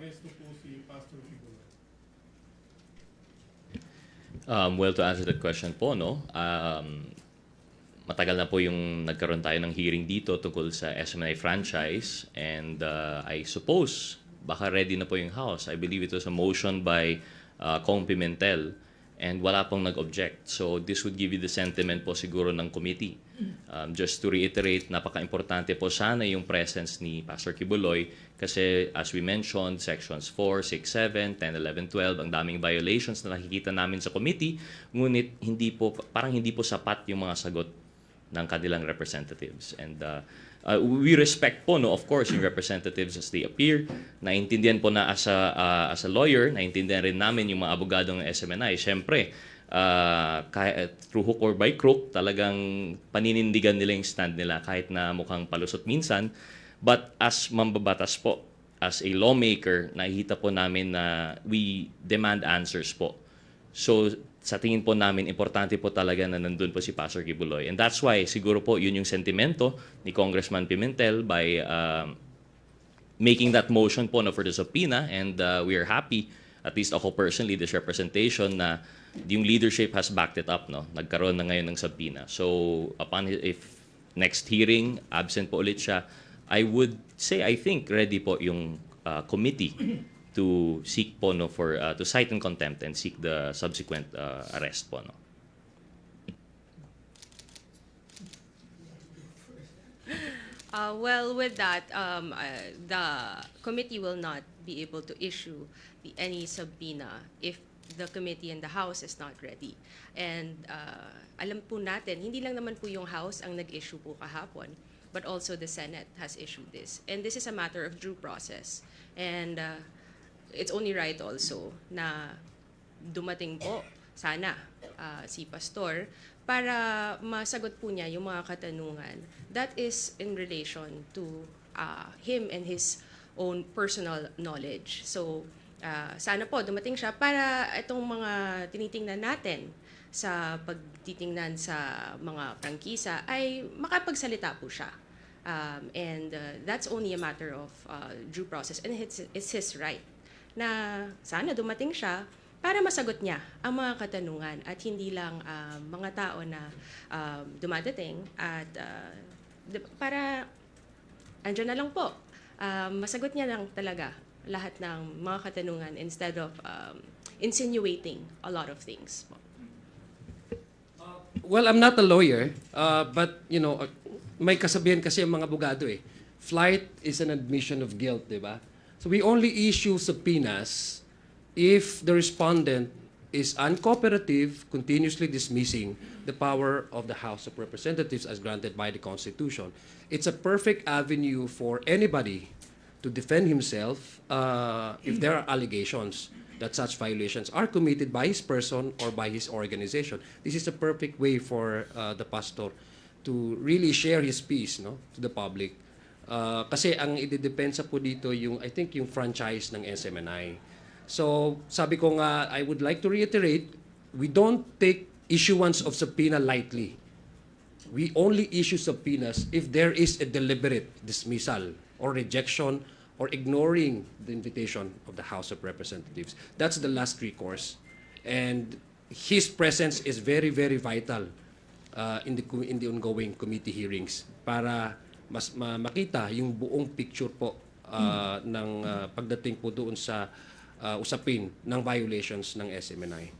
maaresto po si Pastor Kibuloy? Um, well, to answer that question po, no, um, matagal na po yung nagkaroon tayo ng hearing dito tungkol sa SMNI franchise and uh, I suppose baka ready na po yung House. I believe it was a motion by uh, Kong Pimentel and wala pong nag-object. So this would give you the sentiment po siguro ng committee. Um, just to reiterate, napaka-importante po sana yung presence ni Pastor Kibuloy kasi as we mentioned, sections 4, 6, 7, 10, 11, 12, ang daming violations na nakikita namin sa committee, ngunit hindi po, parang hindi po sapat yung mga sagot ng kanilang representatives. And uh, uh, we respect po, no, of course, yung representatives as they appear. Naintindihan po na as a, uh, as a lawyer, naintindihan rin namin yung mga abogado ng SMNI. Siyempre, uh, kahit, through hook or by crook, talagang paninindigan nila yung stand nila kahit na mukhang palusot minsan. But as mambabatas po, as a lawmaker, nakikita po namin na we demand answers po. So, sa tingin po namin, importante po talaga na nandun po si Pastor Kibuloy. And that's why, siguro po, yun yung sentimento ni Congressman Pimentel by um, making that motion po na for the subpoena. And uh, we are happy, at least ako personally, this representation na yung leadership has backed it up. No? Nagkaroon na ngayon ng subpoena. So, upon if next hearing, absent po ulit siya, I would say, I think, ready po yung uh, committee to seek po no for uh, to cite in contempt and seek the subsequent uh, arrest po no. Uh, well, with that, um, uh, the committee will not be able to issue the, any subpoena if the committee and the House is not ready. And uh, alam po natin, hindi lang naman po yung House ang nag-issue po kahapon, but also the Senate has issued this. And this is a matter of due process. And uh, it's only right also na dumating po sana uh, si Pastor para masagot po niya yung mga katanungan. That is in relation to uh, him and his own personal knowledge. So, uh, sana po dumating siya para itong mga tinitingnan natin sa pagtitingnan sa mga prangkisa ay makapagsalita po siya. Um, and uh, that's only a matter of uh, due process and it's, it's his right na sana dumating siya para masagot niya ang mga katanungan at hindi lang ah, mga tao na um, dumadating at di- para andyan na lang po. Ah, masagot niya lang talaga lahat ng mga katanungan instead of um, insinuating a lot of things po. Well, I'm not a lawyer, uh, but you know, uh, may kasabihan kasi ang mga abogado eh. Flight is an admission of guilt, di ba? So we only issue subpoenas if the respondent is uncooperative, continuously dismissing the power of the House of Representatives as granted by the Constitution. It's a perfect avenue for anybody to defend himself uh, if there are allegations that such violations are committed by his person or by his organization. This is a perfect way for uh, the pastor to really share his piece no, to the public. Uh, kasi ang idedepensa po dito yung, I think, yung franchise ng SMNI. So, sabi ko nga, I would like to reiterate, we don't take issuance of subpoena lightly. We only issue subpoenas if there is a deliberate dismissal or rejection or ignoring the invitation of the House of Representatives. That's the last recourse. And his presence is very, very vital uh, in, the, in the ongoing committee hearings para mas ma- makita yung buong picture po uh, ng uh, pagdating po doon sa uh, usapin ng violations ng SMNI.